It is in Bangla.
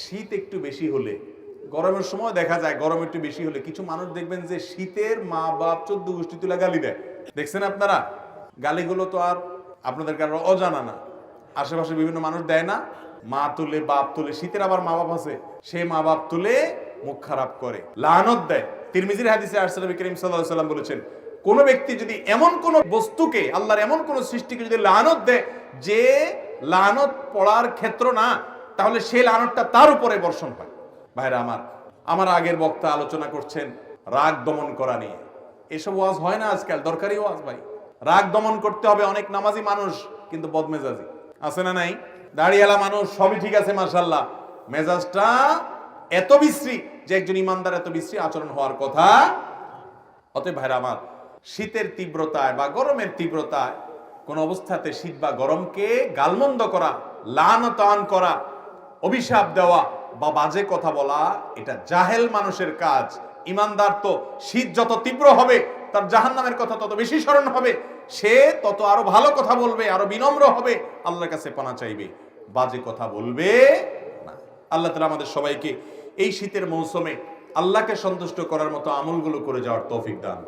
শীত একটু বেশি হলে, গরমের সময় দেখা যায় গরম একটু বেশি হলে, কিছু মানুষ দেখবেন যে শীতের মা বাপ চোদ্দ গোষ্ঠী তুলে গালি দেয়। দেখছেন আপনারা? গালিগুলো তো আর আপনাদের কারও অজানা না। আশেপাশে বিভিন্ন মানুষ দেয় না, মা তুলে বাপ তুলে, শীতের আবার মা বাপ আছে, সে মা বাপ তুলে মুখ খারাপ করে। লানত দেয়। তিরমিজির হাদিসে আরসালাম করিম সাল্লাহ সাল্লাম বলেছেন, কোন ব্যক্তি যদি এমন কোন বস্তুকে, আল্লাহর এমন কোন সৃষ্টিকে যদি লানত দেয়, যে লানত পড়ার ক্ষেত্র না তাহলে সেই লানতটা তার উপরে বর্ষণ হয়। ভাইরা আমার আমার আগের বক্তা আলোচনা করছেন রাগ দমন করা নিয়ে। এসব ওয়াজ হয় না আজকাল, দরকারি ওয়াজ ভাই। রাগ দমন করতে হবে অনেক নামাজি মানুষ, কিন্তু বদমেজাজি। আছে না নাই? দাড়িওয়ালা মানুষ, সবই ঠিক আছে মার্শাল্লাহ মেজাজটা এত বিশ্রী যে একজন ইমানদার এত বিশ্রী আচরণ হওয়ার কথা। অতএব ভাইরা আমার, শীতের তীব্রতায় বা গরমের তীব্রতায় কোন অবস্থাতে শীত বা গরমকে গালমন্দ করা, লানতান করা অভিশাপ দেওয়া বা বাজে কথা বলা, এটা জাহেল মানুষের কাজ। ইমানদার তো শীত যত তীব্র হবে, তার জাহান্নামের কথা তত বেশি স্মরণ হবে। সে তত আরও ভালো কথা বলবে, আরও বিনম্র হবে, আল্লাহর কাছে পানা চাইবে। বাজে কথা বলবে না। আল্লাহ তালা আমাদের সবাইকে এই শীতের মৌসুমে আল্লাহকে সন্তুষ্ট করার মতো আমলগুলো করে যাওয়ার তৌফিক দান